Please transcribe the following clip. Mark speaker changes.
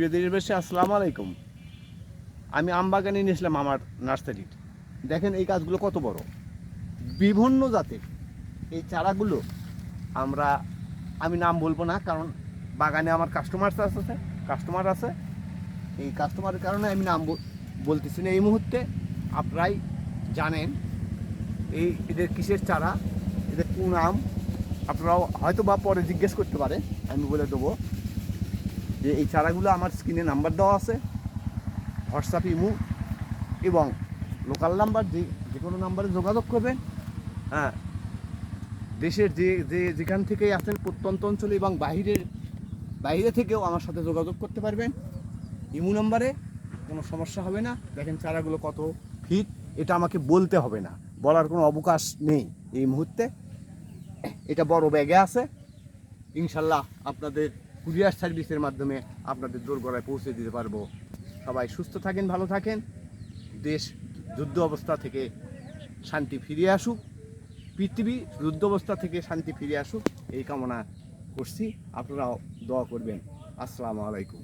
Speaker 1: প্রিয় দেশবাসী, আসসালামু আলাইকুম। আমি আম বাগানে নিয়েছিলাম আমার নার্সারির। দেখেন এই গাছগুলো কত বড়। বিভিন্ন জাতের। এই চারাগুলো আমরা, আমি নাম বলব না, কারণ বাগানে আমার কাস্টমার আছে কাস্টমার আছে। এই কাস্টমারের কারণে আমি নাম বল- বলতেছি না এই মুহূর্তে। আপনারাই জানেন এই এদের কিসের চারা, এদের কোন আম। আপনারাও হয়তো বা পরে জিজ্ঞেস করতে পারে আমি বলে দেবো। যে এই চারাগুলো আমার স্ক্রিনে নাম্বার দেওয়া আছে হোয়াটসঅ্যাপ ইমু এবং লোকাল নাম্বার যে যে কোনো নাম্বারে যোগাযোগ করবেন। হ্যাঁ দেশের যে যে, যেখান থেকেই আছেন প্রত্যন্ত অঞ্চলে এবং বাহিরের, বাইরে থেকেও আমার সাথে যোগাযোগ করতে পারবেন। ইমু নাম্বারে কোনো সমস্যা হবে না। দেখেন চারাগুলো কত ফিট এটা আমাকে বলতে হবে না। বলার কোনো অবকাশ নেই এই মুহূর্তে। এটা বড় ব্যাগে আছে। ইনশাল্লাহ আপনাদের কুরিয়ার সার্ভিসের মাধ্যমে আপনাদের দোরগোড়ায় পৌঁছে দিতে পারব। সবাই সুস্থ থাকেন, ভালো থাকেন। দেশ যুদ্ধ অবস্থা থেকে শান্তি ফিরে আসুক। পৃথিবী যুদ্ধ অবস্থা থেকে শান্তি ফিরে আসুক, এই কামনা করছি। আপনারাও দোয়া করবেন। আসসালামু আলাইকুম।